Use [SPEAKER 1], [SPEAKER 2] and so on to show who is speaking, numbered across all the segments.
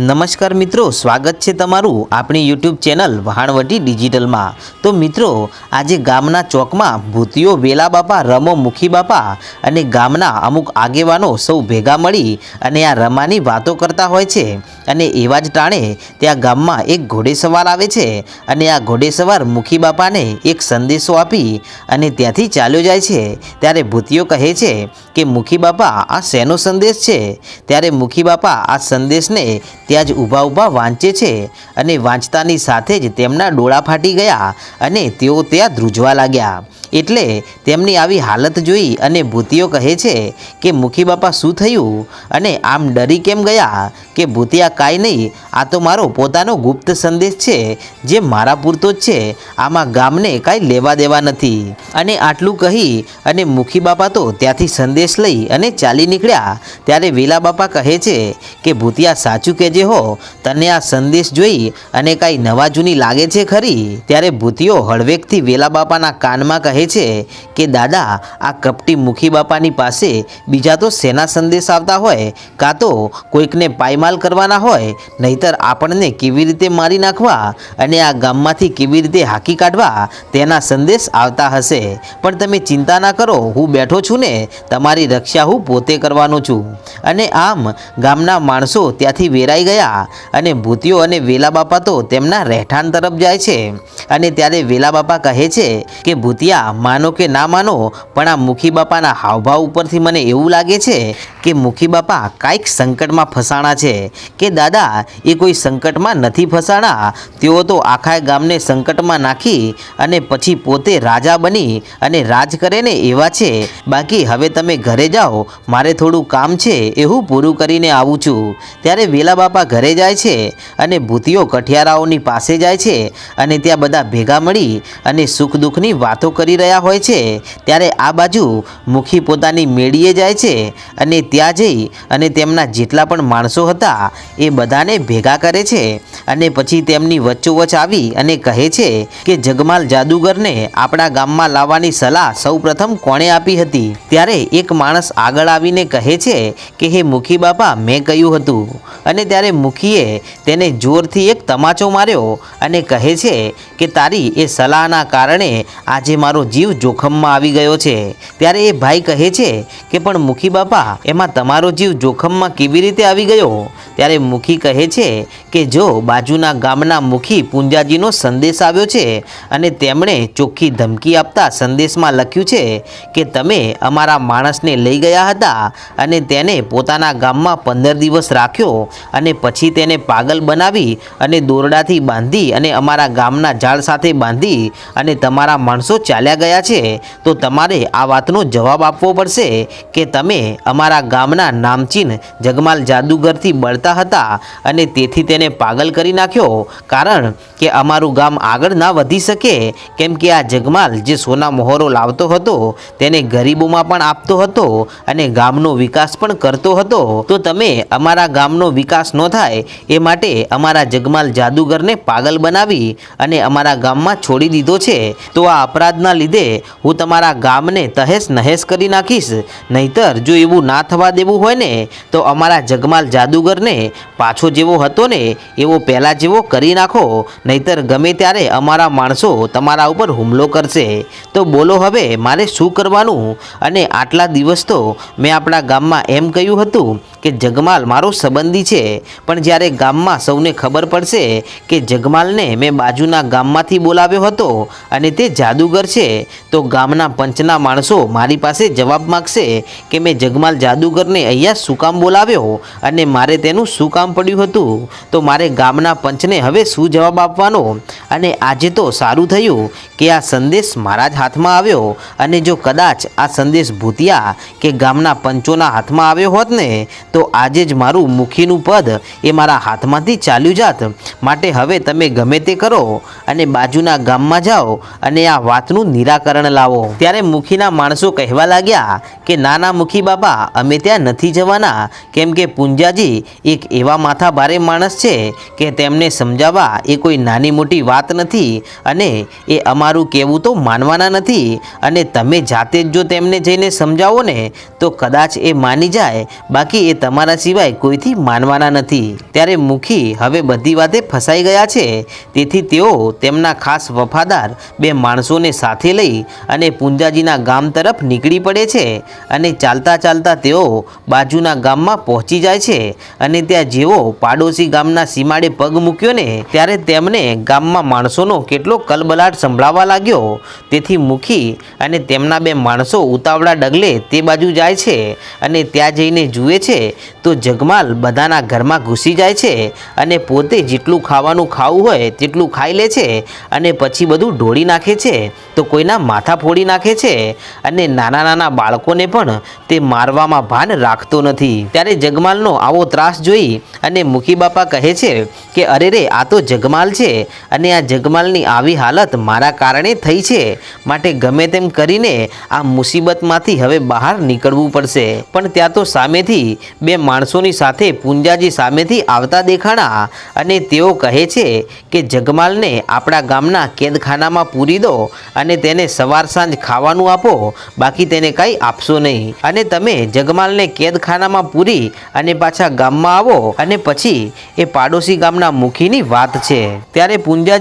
[SPEAKER 1] નમસ્કાર મિત્રો, સ્વાગત છે તમારું આપણી યુટ્યુબ ચેનલ વહાણવટી ડિજિટલમાં. તો મિત્રો, આજે ગામના ચોકમાં ભૂતિયો વેલા બાપા રમો મુખી બાપા અને ગામના અમુક આગેવાનો સૌ ભેગા મળી અને આ રમાની વાતો કરતા હોય છે. અને એવા જ ટાણે ત્યાં ગામમાં એક ઘોડેસવાર આવે છે અને આ ઘોડેસવાર મુખી બાપાને એક સંદેશો આપી અને ત્યાંથી ચાલ્યો જાય છે. ત્યારે ભૂતિયો કહે છે કે મુખી બાપા આ શેનો સંદેશ છે? ત્યારે મુખી બાપા આ સંદેશને ત્યાં જ ઊભા ઊભા વાંચે છે અને વાંચતાની સાથે જ તેમના ડોળા ફાટી ગયા અને તેઓ ત્યાં ધ્રુજવા લાગ્યા. એટલે તેમની આવી હાલત જોઈ અને ભૂતિઓ કહે છે કે મુખી બાપા શું થયું? અને આમ ડરી કેમ ગયા? કે ભૂતિયા કાંઈ નહીં, આ તો મારો પોતાનો ગુપ્ત સંદેશ છે, જે મારા પૂરતો જ છે, આમાં ગામને કાંઈ લેવા દેવા નથી. અને આટલું કહી અને મુખી બાપા તો ત્યાંથી સંદેશ લઈ અને ચાલી નીકળ્યા. ત્યારે વેલા બાપા કહે છે કે, ભૂતિયા સાચું કહેજે હો, તને આ સંદેશ જોઈ અને કાંઈ નવા જૂની લાગે છે ખરી? ત્યારે ભૂતિયો હળવેકથી વેલા બાપાના કાનમાં કહે છે કે, દાદા, આ કપટી મુખી બાપાની પાસે બીજા તો સેના સંદેશ આવતા હોય, કાં તો કોઈકને પાયમાલ કરવાના હોય, નહીતર આપણને કેવી રીતે મારી નાખવા અને આ ગામમાંથી કેવી રીતે હાકી કાઢવા તેના સંદેશ આવતા હશે. પણ તમે ચિંતા ના કરો, હું બેઠો છું ને તમારી રક્ષા હું પોતે કરવાનો છું. અને આમ ગામના માણસો ત્યાંથી વેરાઈ ગયા અને ભૂતિયો અને વેલા બાપા તો તેમના રહેઠાણ તરફ જાય છે. અને ત્યારે વેલા બાપા કહે છે કે, ભૂતિયા, માનો કે ના માનો, પણ આ મુખી બાપાના હાવભાવ ઉપરથી મને એવું લાગે છે કે મુખી બાપા કાંઈક સંકટમાં ફસાણા છે. કે દાદા, એ કોઈ સંકટમાં નથી ફસાણા. તેઓ તો આખા ગામને સંકટમાં નાખી અને પછી પોતે રાજા બની અને રાજ કરે ને એવા છે. બાકી હવે તમે ઘરે જાઓ, મારે થોડું કામ છે એ હું પૂરું કરીને આવું છું. ત્યારે વેલા બાપા ઘરે જાય છે અને ભૂતિઓ કઠિયારાઓની પાસે જાય છે અને ત્યાં બધા ભેગા મળી અને સુખ દુઃખની વાતો કરી રહ્યા હોય છે. ત્યારે આ બાજુ મુખી પોતાની મેળીએ જાય છે અને ત્યાં જઈ અને તેમના જેટલા પણ માણસો હતા એ બધાને ભેગા કરે છે. અને પછી તેમની વચ્ચોવચ આવી અને કહે છે કે, જગમાલ જાદુગરને આપણા ગામમાં લાવવાની સલાહ સૌપ્રથમ કોણે આપી હતી? ત્યારે એક માણસ આગળ આવીને કહે છે કે, હે મુખી બાપા, મેં કહ્યું હતું. અને ત્યારે મુખીએ તેને જોરથી એક તમાચો માર્યો અને કહે છે કે, તારી એ સલાહના કારણે આજે મારો જીવ જોખમમાં આવી ગયો છે. ત્યારે એ ભાઈ કહે છે કે, પણ મુખી બાપા, એમાં તમારો જીવ જોખમમાં કેવી રીતે આવી ગયો? ત્યારે મુખી કહે છે કે જો બાજુના ગામના મુખી પુંજાજીનો સંદેશ આવ્યો છે અને તેમણે ચોખ્ખી ધમકી આપતા સંદેશમાં લખ્યું છે કે તમે અમારા માણસને લઈ ગયા હતા અને તેને પોતાના ગામમાં પંદર દિવસ રાખ્યો અને પછી તેને પાગલ બનાવી અને દોરડાથી બાંધી અને અમારા ગામના ઝાડ સાથે બાંધી અને તમારા માણસો ચાલ્યા ગયા છે, તો તમારે આ વાતનો જવાબ આપવો પડશે કે તમે અમારા ગામના નામચીન જગમાલ જાદુગરથી બળતા હતા અને તેથી તેને પાગલ કરી નાખ્યો. કારણ કે અમારું ગામ આગળ ના વધી શકે, કેમ કે આ જગમાલ જે સોના મોહરો લાવતો હતો, તેને ગરીબોમાં પણ આપતો હતો અને ગામનો વિકાસ પણ કરતો હતો. તો તમે અમારા ગામનો વિકાસ ન થાય, એ માટે અમારા જગમાલ જાદુગરને પાગલ બનાવી અને અમારા ગામમાં છોડી દીધો છે. તો આ અપરાધના લીધે હું તમારા ગામને તહેસ નહેસ કરી નાખીશ. નહીતર જો એવું ના થવા દેવું હોય ને, તો અમારા જગમાલ જાદુગરને પાછો જેવો હતો ને, એવો પહેલાં જેવો કરી નાખો, નહીતર ગમે ત્યારે અમારા માણસો તમારા ઉપર હુમલો કરશે. તો બોલો હવે, મારે શું કરવાનું? અને આટલા દિવસ તો મેં આપણા ગામમાં એમ કહ્યું હતું કે જગમાલ મારો સંબંધી છે. પણ જ્યારે ગામમાં સૌને ખબર પડશે કે જગમાલને મેં બાજુના ગામમાંથી બોલાવ્યો હતો અને તે જાદુગર છે, તો ગામના પંચના માણસો મારી પાસે જવાબ માગશે કે મેં જગમાલ જાદુગરને અહીંયા શું કામ બોલાવ્યો અને મારે તેનું શું કામ પડ્યું હતું? તો મારે ગામના પંચને હવે શું જવાબ આપવાનો? અને આજે તો સારું થયું કે આ સંદેશ મારા જ હાથમાં આવ્યો અને જો કદાચ આ સંદેશ ભૂતિયા કે ગામના પંચોના હાથમાં આવ્યો હોત ને, તો આજે જ મારું મુખીનું પદ એ મારા હાથમાંથી ચાલ્યું જાત. માટે હવે તમે ગમે તે કરો અને બાજુના ગામમાં જાઓ અને આ વાતનું નિરાકરણ લાવો. ત્યારે મુખીના માણસો કહેવા લાગ્યા કે, નાના મુખી બાબા, અમે ત્યાં નથી જવાના. કેમ કે પૂંજાજી એક એવા માથા ભારે માણસ છે કે તેમને સમજાવવા એ કોઈ નાની મોટી વાત નથી અને એ અમારું કહેવું તો માનવાના નથી અને તમે જાતે જ જો તેમને જઈને સમજાવો ને, તો કદાચ એ માની જાય. બાકી એ તમારા સિવાય કોઈથી માનવાના નથી. ત્યારે મુખી હવે બધી વાતે ફસાઈ ગયા છે. તેથી તેઓ તેમના ખાસ વફાદાર બે માણસોને સાથે લઈ અને પુંજાજીના ગામ તરફ નીકળી પડે છે અને ચાલતા ચાલતા તેઓ બાજુના ગામમાં પહોંચી જાય છે. અને ત્યાં જેવો પાડોશી ગામના સીમાડે પગ મૂક્યો ને, ત્યારે તેમને ગામમાં માણસોનો કેટલો કલબલાટ સંભળાવા લાગ્યો, તેથી મુખી અને તેમના બે માણસો ઉતાવળા ડગલે તે બાજુ જાય છે અને ત્યાં જઈને જુએ છે, તો જગમાલ બધાના ઘરમાં ઘૂસી જાય છે અને પોતે જેટલું ખાવાનું ખાવું હોય તેટલું ખાઈ લે છે અને પછી બધું ઢોળી નાખે છે, તો કોઈના માથા ફોડી નાખે છે અને નાના નાના બાળકોને પણ તે મારવામાં ભાન રાખતો નથી. ત્યારે જગમાલનો આવો ત્રાસ જોઈ અને મુખી બાપા કહે છે કે, અરે રે, આ તો જગમાલ છે અને આ જગમાલની આવી હાલત મારા કારણે થઈ છે. માટે ગમે તેમ કરીને આ મુસીબતમાંથી હવે બહાર નીકળવું પડશે. પણ ત્યાં તો સામેથી બે માણસોની સાથે પુંજાજી સામેથી આવતા દેખાણા અને તેઓ કહે છે કે જગમાલને આપણા ગામના કેદખાનામાં પૂરી દો અને તેને સવાર સાંજ ખાવાનું આપો. બાકી તેને કાંઈ આપશો નહીં. અને તમે જગમાલને કેદખાનામાં પૂરી અને પાછા ગામમાં આવો. અને પછી એ પાડોશી ગામના મુખીની વાત છે. ત્યારે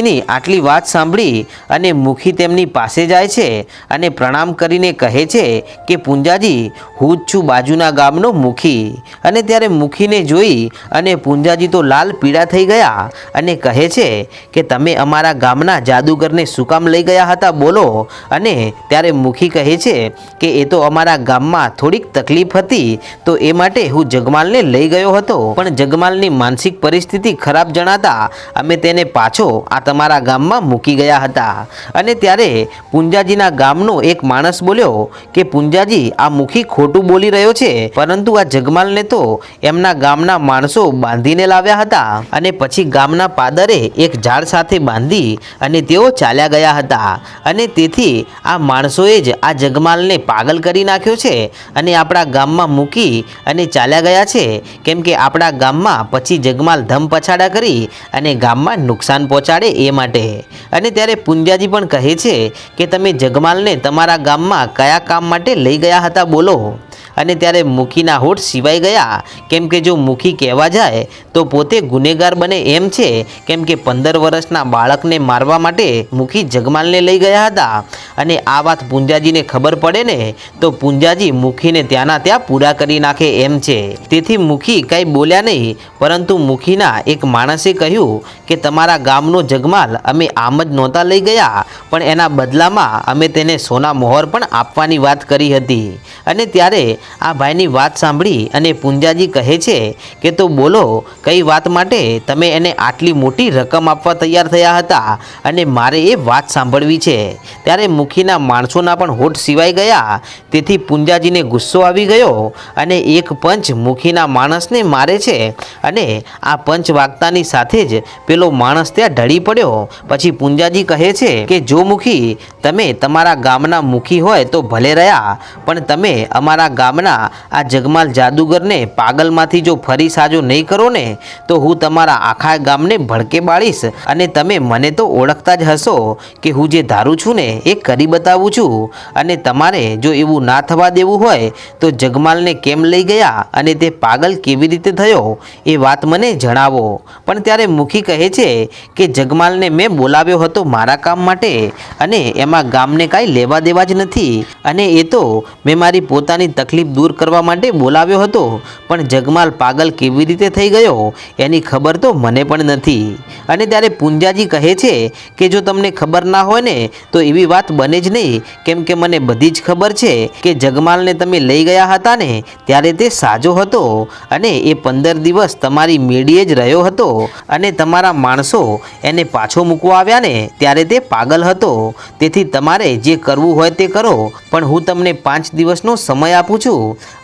[SPEAKER 1] પુંજાજીની આટલી વાત સાંભળી અને મુખી તેમની પાસે જાય છે અને પ્રણામ કરીને કહે છે કે, પુંજાજી, હું જ છું બાજુના ગામનો મુખી. અને ત્યારે મુખીને જોઈ અને પુંજાજી તો લાલ પીળા થઈ ગયા અને કહે છે કે, તમે અમારા ગામના જાદુગરને શું કામ લઈ ગયા હતા? બોલો. અને ત્યારે મુખી કહે છે કે, એ તો અમારા ગામમાં થોડીક તકલીફ હતી, તો એ માટે હું જગમાલને લઈ ગયો હતો. પણ જગમાલની માનસિક પરિસ્થિતિ ખરાબ જણાતા અમે તેને પાછો આ તમારા ગામમાં મૂકી ગયા હતા. અને ત્યારે પુંજાજીના ગામનો એક માણસ બોલ્યો કે, પુંજાજી, આ મુખી ખોટું બોલી રહ્યો છે, પરંતુ આ જગમાલને તો એમના ગામના માણસો બાંધીને લાવ્યા હતા. અને પછી ગામના પાદરે એક ઝાડ સાથે બાંધી અને તેઓ ચાલ્યા ગયા હતા. અને તેથી આ માણસોએ જ આ જગમાલને પાગલ કરી નાખ્યો છે અને આપણા ગામમાં મૂકી અને ચાલ્યા ગયા છે. કેમ કે આપણા ગામમાં પછી જગમાલ ધમ પછાડા કરી અને ગામમાં નુકસાન પહોંચાડે એ માટે. અને ત્યારે પુંજાજી પણ કહે છે કે, તમે જગમાલને તમારા ગામમાં કયા કામ માટે લઈ ગયા હતા, બોલો. અને ત્યારે મુખીના હોઠ સિવાઈ ગયા? કેમ કે જો મુખી કહેવા જાય, તો પોતે ગુનેગાર બને એમ છે. કેમ કે પંદર વર્ષના બાળકને મારવા માટે મુખી જગમાલને લઈ ગયા હતા. અને આ વાત પુંજાજીને ખબર પડે ને, તો પુંજાજી મુખીને ત્યાંના ત્યાં પૂરા કરી નાખે એમ છે. તેથી મુખી કંઈ બોલ્યા નહીં, પરંતુ મુખીના એક માણસે કહ્યું કે તમારા ગામનો જગમાલ અમે આમ જ નહોતા લઈ ગયા, પણ એના બદલામાં અમે તેને સોના મોહર પણ આપવાની વાત કરી હતી. અને ત્યારે આ ભાઈની વાત સાંભળી અને પુંજાજી કહે છે કે તો બોલો, કઈ વાત માટે તમે એને આટલી મોટી રકમ આપવા તૈયાર થયા હતા? અને મારે એ વાત સાંભળવી છે. ત્યારે મુખીના માણસોના પણ હોઠ સિવાય ગયા. તેથી પુંજાજીને ગુસ્સો આવી ગયો અને એક પંચ મુખીના માણસને મારે છે અને આ પંચ વાગતાની સાથે જ પેલો માણસ ત્યાં ઢળી પડ્યો. પછી પુંજાજી કહે છે કે, જો મુખી, તમે તમારા ગામના મુખી હોય તો ભલે રહ્યા, પણ તમે અમારા ગામના આ જગમાલ જાદુગરને પાગલમાંથી જો ફરી સાજો નહીં કરો ને, તો હું તમારા આખા ગામને ભડકે બાળીશ. અને તમે મને તો ઓળખતા જ હશો કે હું જે ધારું છું ને, એ કરી બતાવું છું. અને તમારે જો એવું ના થવા દેવું હોય, તો જગમાલને કેમ લઈ ગયા અને તે પાગલ કેવી રીતે થયો, એ વાત મને જણાવો. પણ ત્યારે મુખી કહે છે કે જગમાલને મેં બોલાવ્યો હતો મારા કામ માટે, અને એમાં ગામને કાંઈ લેવા દેવા જ નથી. અને એ તો મેં મારી પોતાની તકલીફ દૂર કરવા માટે બોલાવ્યો હતો, પણ જગમાલ પાગલ કેવી રીતે થઈ ગયો એની ખબર તો મને પણ નથી. અને ત્યારે પૂંજાજી કહે છે કે જો તમને ખબર ના હોય ને, તો એવી વાત બને જ નહીં. કેમ કે મને બધી જ ખબર છે કે જગમાલને તમે લઈ ગયા હતા ને, ત્યારે તે સાજો હતો અને એ પંદર દિવસ તમારી મેળીએ જ રહ્યો હતો અને તમારા માણસો એને પાછો મૂકવા આવ્યા ને, ત્યારે તે પાગલ હતો. તેથી તમારે જે કરવું હોય તે કરો, પણ હું તમને પાંચ દિવસનો સમય આપું છું.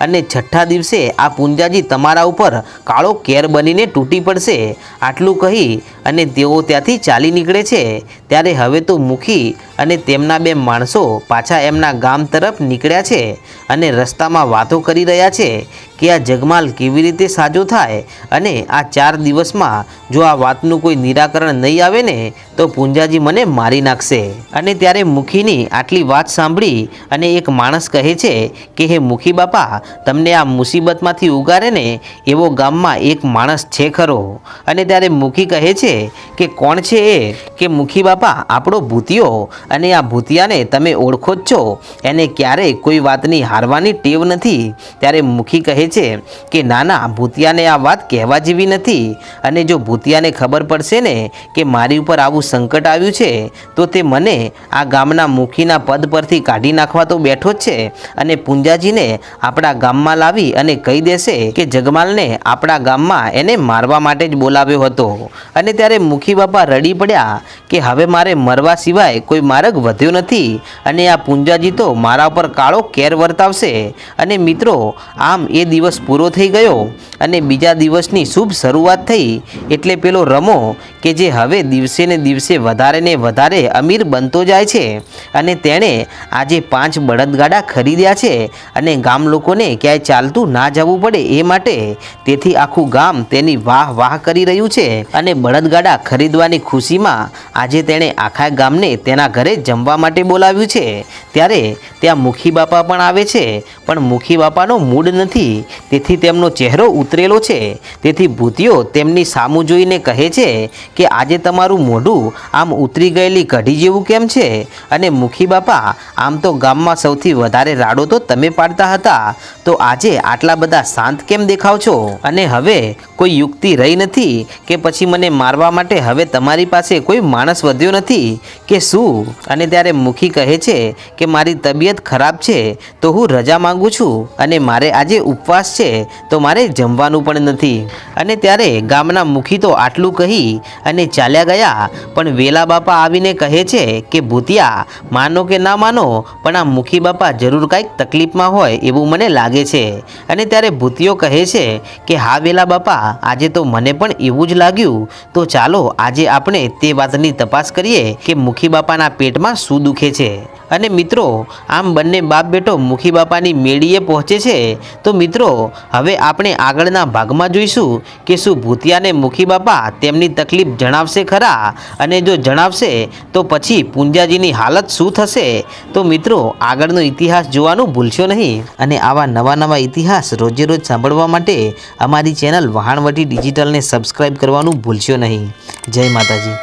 [SPEAKER 1] અને છઠ્ઠા દિવસે આ પૂંજાજી તમારા ઉપર કાળો કેર બનીને તૂટી પડશે. આટલું કહી અને તેઓ ત્યાંથી ચાલી નીકળે છે. ત્યારે હવે તો મુખી અને તેમના બે માણસો પાછા એમના ગામ તરફ નીકળ્યા છે અને રસ્તામાં વાતો કરી રહ્યા છે કે આ જગમાલ કેવી રીતે સાજો થાય અને આ ચાર દિવસમાં જો આ વાતનું કોઈ નિરાકરણ નહીં આવે ને, તો પૂંજાજી મને મારી નાખશે. અને ત્યારે મુખીની આટલી વાત સાંભળી અને એક માણસ કહે છે કે, હે મુખી બાપા, તમને આ મુસીબતમાંથી ઉગારે ને એવો ગામમાં એક માણસ છે ખરો. અને ત્યારે મુખી કહે છે કે કોણ છે એ? કે મુખી બાપા, આપણો ભૂતિયો? અને આ ભૂતિયાને તમે ઓળખો જ છો. એને ક્યારેય કોઈ વાતની હારવાની ટેવ નથી. ત્યારે મુખી કહે છે કે ના ના ભૂતિયાને આ વાત કહેવા જેવી નથી. અને જો ભૂતિયાને ખબર પડશે ને કે મારી ઉપર આવું સંકટ આવ્યું છે, તો તે મને આ ગામના મુખીના પદ પરથી કાઢી નાખવા તો બેઠો જ છે. અને પુંજાજીને આપણા ગામમાં લાવી અને કહી દેશે કે, જગમાલને આપણા ગામમાં એને મારવા માટે જ બોલાવ્યો હતો. અને ત્યારે મુખી બાપા રડી પડ્યા કે હવે મારે મરવા સિવાય કોઈ માર્ગ વધ્યો નથી અને આ પૂંજાજી તો મારા ઉપર કાળો કેર વર્તાવશે. અને મિત્રો, આમ એ દિવસ પૂરો થઈ ગયો અને બીજા દિવસની શુભ શરૂઆત થઈ. એટલે પેલો રમો કે જે હવે દિવસે ને દિવસે વધારે ને વધારે અમીર બનતો જાય છે. અને તેણે આજે પાંચ બળદગાડા ખરીદ્યા છે અને ગામ લોકોને ક્યાંય ચાલતું ના જવું પડે એ માટે તેથી આખું ગામ તેની વાહ વાહ કરી રહ્યું છે. અને બળદગાડા ખરીદવાની ખુશીમાં આજે તેણે આખા ગામને તેના ઘરે જમવા માટે બોલાવ્યું છે. ત્યારે ત્યાં મુખી બાપા પણ આવે છે, પણ મુખી બાપાનો મૂડ નથી. તેથી તેમનો ચહેરો ઉતરેલો છે. તેથી ભૂતિયો તેમની સામું જોઈને કહે છે કે, આજે તમારું મોઢું આમ ઉતરી ગયેલી કઢી જેવું કેમ છે? અને મુખી બાપા, આમ તો ગામમાં સૌથી વધારે રાડો તો તમે પાડતા હતા. તો આજે આટલા બધા શાંત કેમ દેખાવ છો? અને હવે કોઈ યુક્તિ રહી નથી કે પછી મને મારવા માટે હવે તમારી પાસે કોઈ માણસ વધ્યો નથી કે શું? અને ત્યારે મુખી કહે છે કે મારી તબિયત ખરાબ છે, તો હું રજા માંગુ છું અને મારે આજે ઉપવાસ છે, તો મારે જમવાનું પણ નથી. અને ત્યારે ગામના મુખી તો આટલું કહી અને ચાલ્યા ગયા, પણ વેલા બાપા આવીને કહે છે કે, ભૂતિયા, માનો કે ના માનો, પણ આ મુખી બાપા જરૂર કાંઈક તકલીફમાં હોય એવું મને લાગે છે. અને ત્યારે ભૂતિયો કહે છે કે, હા વેલા બાપા, આજે તો મને પણ એવું જ લાગ્યું. તો ચાલો આજે આપણે તે વાતની તપાસ કરીએ કે મુખી બાપાના પેટમાં શું દુખે છે. અને મિત્રો, આમ બંને બાપ બેટો મુખી બાપાની મેળીએ પહોંચે છે, તો મિત્રો, હવે આપણે આગળના ભાગમાં જોઈશું કે શું ભૂતિયાને મુખી બાપા તેમની તકલીફ જણાવશે ખરા અને જો જણાવશે, તો પછી પૂંજાજીની હાલત શું થશે? તો મિત્રો, આગળનો ઇતિહાસ જોવાનું ભૂલશો નહીં. અને આવા નવા નવા ઇતિહાસ રોજે રોજ સાંભળવા માટે અમારી ચેનલ વહાણવટી ડિજિટલને સબસ્ક્રાઈબ કરવાનું ભૂલશો નહીં. જય માતાજી.